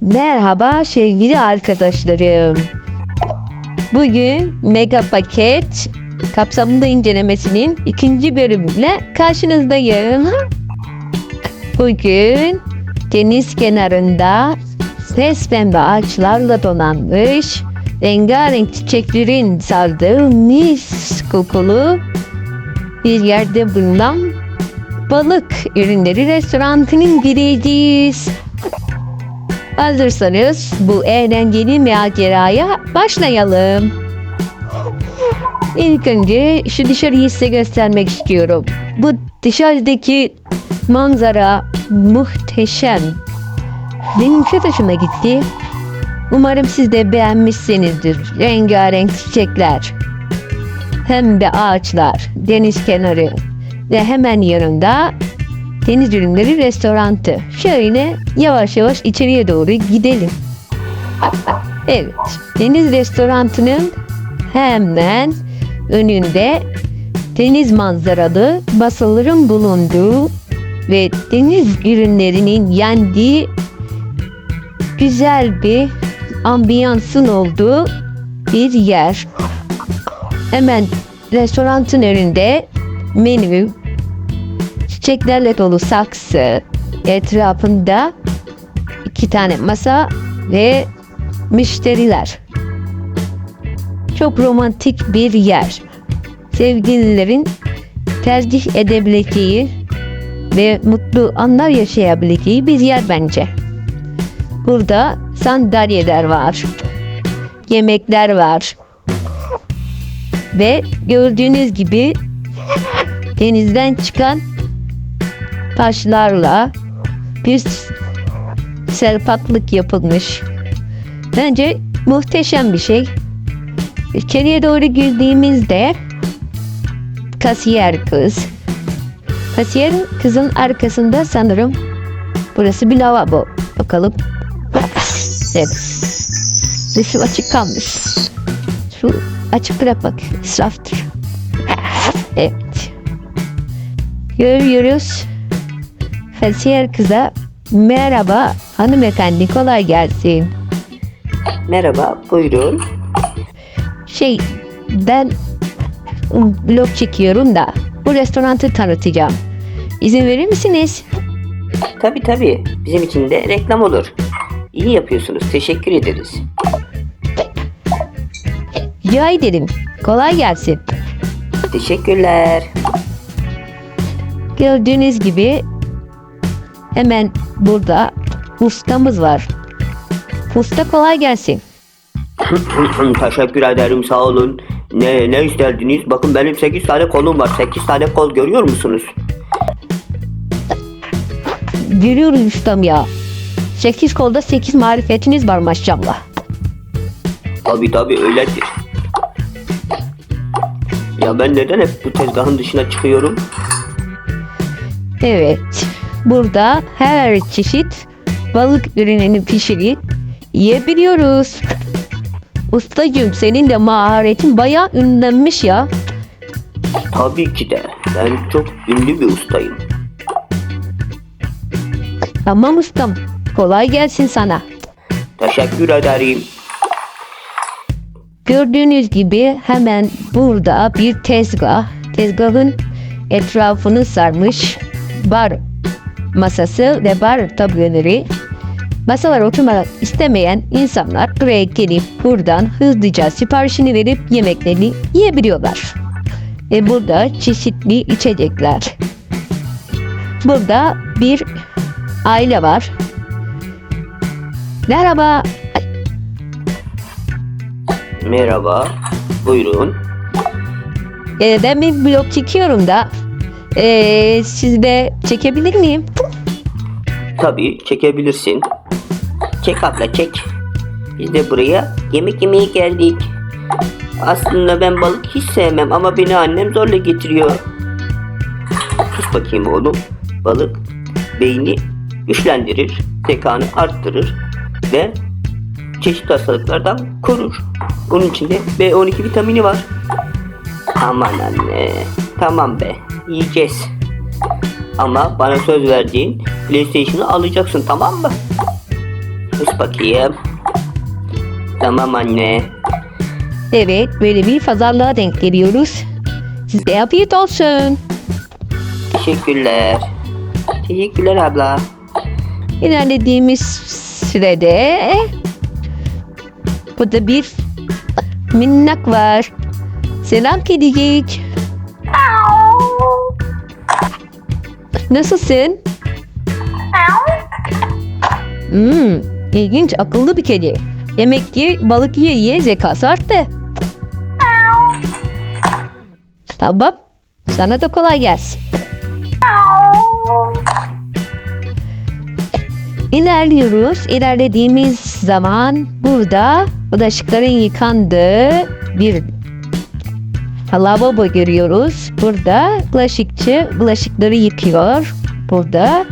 Merhaba sevgili arkadaşlarım. Bugün Mega Paket kapsamında incelemesinin ikinci bölümüyle karşınızdayım. Bugün deniz kenarında ses pembe ağaçlarla donanmış rengarenk çiçeklerin sardığı mis kokulu bir yerde bulunan balık ürünleri restoranının gireceğiz. Hazırsanız bu eğlenceli maceraya başlayalım. İlk önce şu dışarıyı size göstermek istiyorum. Bu dışarıdaki manzara muhteşem. Benim çok hoşuma gitti. Umarım siz de beğenmişsinizdir. Rengarenk çiçekler. Hem de ağaçlar, deniz kenarı ve hemen yanında Deniz Ürünleri Restorantı. Şöyle yavaş yavaş içeriye doğru gidelim. Evet, Deniz Restorantı'nın hemen önünde deniz manzaralı masaların bulunduğu ve deniz ürünlerinin yendiği güzel bir ambiyansın olduğu bir yer. Hemen restoranın önünde menü, çiçeklerle dolu saksı, etrafında iki tane masa ve müşteriler. Çok romantik bir yer. Sevgililerin tercih edebileceği ve mutlu anlar yaşayabileceği bir yer bence. Burada sandalyeler var. Yemekler var. Ve gördüğünüz gibi denizden çıkan taşlarla bir serpatlık yapılmış. Bence muhteşem bir şey. İçeriye doğru girdiğimizde kasiyer kız. Kasiyer kızın arkasında sanırım burası bir lavabo. Bakalım. Evet. Dışı açık kalmış. Şu açık bırakmak israftır. Evet. Görüyoruz. Kasiyer kıza merhaba hanımefendi kolay gelsin. Merhaba, buyurun. Şey ben vlog çekiyorum da bu restoranı tanıtacağım. İzin verir misiniz? Tabii tabii, bizim için de reklam olur. İyi yapıyorsunuz, teşekkür ederiz. Rica ederim. Kolay gelsin. Teşekkürler. Gördüğünüz gibi hemen burada ustamız var. Usta kolay gelsin. teşekkür ederim, sağ olun. Ne, ne isterdiniz? Bakın benim 8 tane kolum var. 8 tane kol görüyor musunuz? Görüyoruz ustam ya. 8 kolda 8 marifetiniz var maşallah. Tabii tabii öyledir. Ya ben neden hep bu tezgahın dışına çıkıyorum? Evet. Burada her çeşit balık ürününü pişirip yiyebiliyoruz. Ustacığım senin de maharetin bayağı ünlenmiş ya. Tabii ki de. Ben çok ünlü bir ustayım. Tamam ustam. Kolay gelsin sana. Teşekkür ederim. Gördüğünüz gibi hemen burada bir tezgah. Tezgahın etrafını sarmış bar masası ve bar tabloları. Masalar oturmak istemeyen insanlar buraya gelip buradan hızlıca siparişini verip yemeklerini yiyebiliyorlar. Ve burada çeşitli içecekler. Burada bir aile var. Merhaba. Merhaba, buyurun. Ee, ben bir blog çekiyorum da ee, siz de çekebilir miyim? Tabii çekebilirsin. Çek abla çek. Biz de buraya yemek yemeye geldik. Aslında ben balık hiç sevmem ama beni annem zorla getiriyor. Sus bakayım oğlum. Balık beyni güçlendirir, zekanı arttırır ve çeşitli hastalıklardan korur. Onun içinde B12 vitamini var. Aman anne. Tamam be. Yiyeceğiz. Ama bana söz verdiğin PlayStation'ı alacaksın tamam mı? Sus bakayım. Tamam anne. Evet böyle bir pazarlığa denk geliyoruz. Size afiyet olsun. Teşekkürler. Teşekkürler abla. İlerlediğimiz sürede burada bir minnak var. Selam kedicik. Nasılsın? Hmm, ilginç akıllı bir kedi. Demek ki balık yiye yiye zekası arttı. Tamam. Sana da kolay gelsin. İlerliyoruz. İlerlediğimiz zaman burada bulaşıkların yıkandığı bir lavabo görüyoruz. Burada bulaşıkçı bulaşıkları yıkıyor. Burada.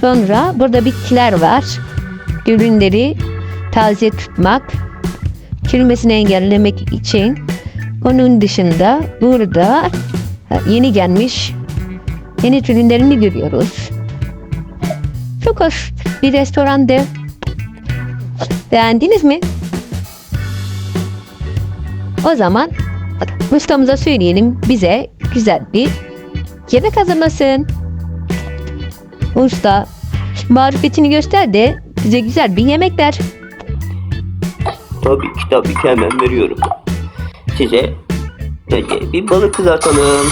Sonra burada bitkiler var. Ürünleri taze tutmak, çürümesini engellemek için. Onun dışında burada yeni gelmiş yeni ürünlerini görüyoruz. Çok hoş bir restorandı. Beğendiniz mi? O zaman ustamıza söyleyelim bize güzel bir yemek hazırlasın. Usta marifetini göster de bize güzel bir yemek ver. Tabii ki tabii ki hemen veriyorum. Size önce bir balık kızartalım.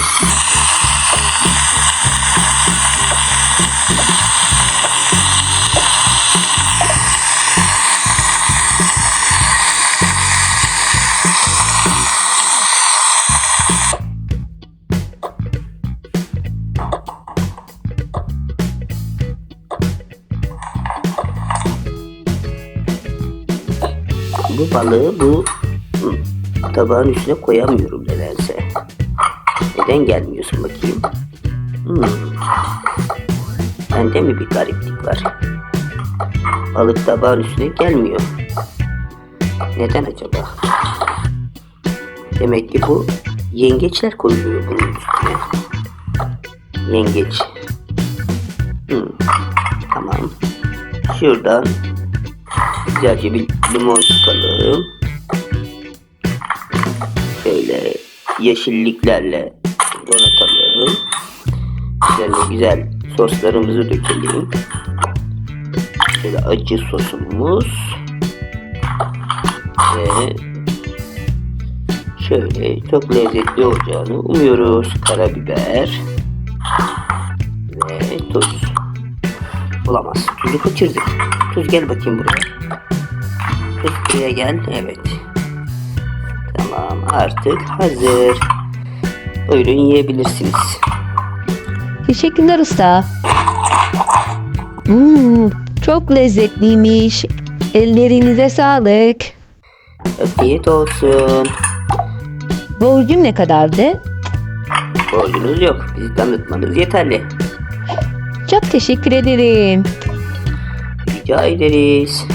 Bu balığı bu tabağın üstüne koyamıyorum nedense. Neden gelmiyorsun bakayım? Hmm. Bende mi bir gariplik var? Balık tabağın üstüne gelmiyor. Neden acaba? Demek ki bu yengeçler koyuluyor bunun üstüne. Yengeç. Hmm. Tamam. Şuradan Güzelce bir limon sıkalım. Şöyle yeşilliklerle donatalım. Üzerine güzel soslarımızı dökelim. Şöyle acı sosumuz. Ve şöyle çok lezzetli olacağını umuyoruz. Karabiber ve tuz. Olamaz. Tuzu kaçırdık. Tuz gel bakayım buraya. Buraya gel. Evet. Tamam artık hazır. Buyurun yiyebilirsiniz. Teşekkürler usta. Hmm, çok lezzetliymiş. Ellerinize sağlık. Afiyet olsun. Borcum ne kadardı? Borcunuz yok. Bizi tanıtmanız yeterli. Çok teşekkür ederim. Rica ederiz.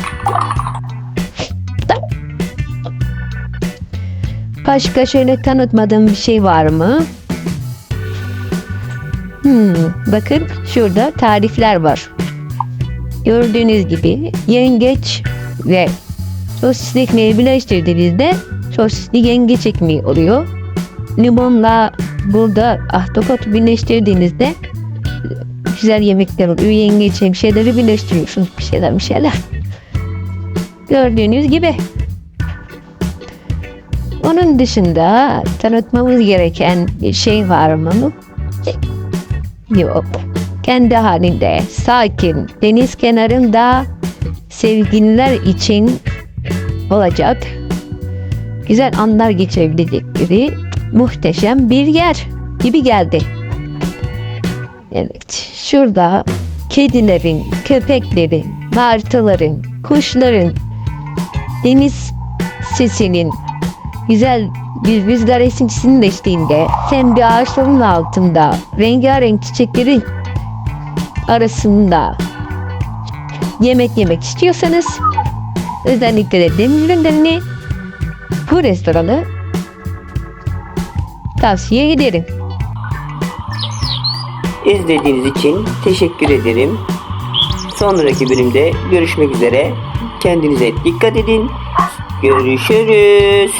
Başka şöyle tanıtmadığım bir şey var mı? Hmm, bakın şurada tarifler var. Gördüğünüz gibi yengeç ve sosisli ekmeği birleştirdiğinizde sosisli yengeç ekmeği oluyor. Limonla burada ahtapot birleştirdiğinizde güzel yemekler oluyor. Yengeç bir şeyleri birleştiriyorsunuz. Bir şeyler bir şeyler. Gördüğünüz gibi. Onun dışında tanıtmamız gereken bir şey var mı? Yok. Kendi halinde sakin deniz kenarında sevgililer için olacak güzel anlar geçirebilecekleri muhteşem bir yer gibi geldi. Evet, şurada kedilerin, köpeklerin, martıların, kuşların, deniz sesinin, güzel bir rüzgar esintisinin eşliğinde sen bir ağaçların altında rengarenk çiçeklerin arasında yemek yemek istiyorsanız özellikle de deniz ürünlerini bu restoranı tavsiye ederim. İzlediğiniz için teşekkür ederim. Sonraki bölümde görüşmek üzere. Kendinize dikkat edin. Görüşürüz.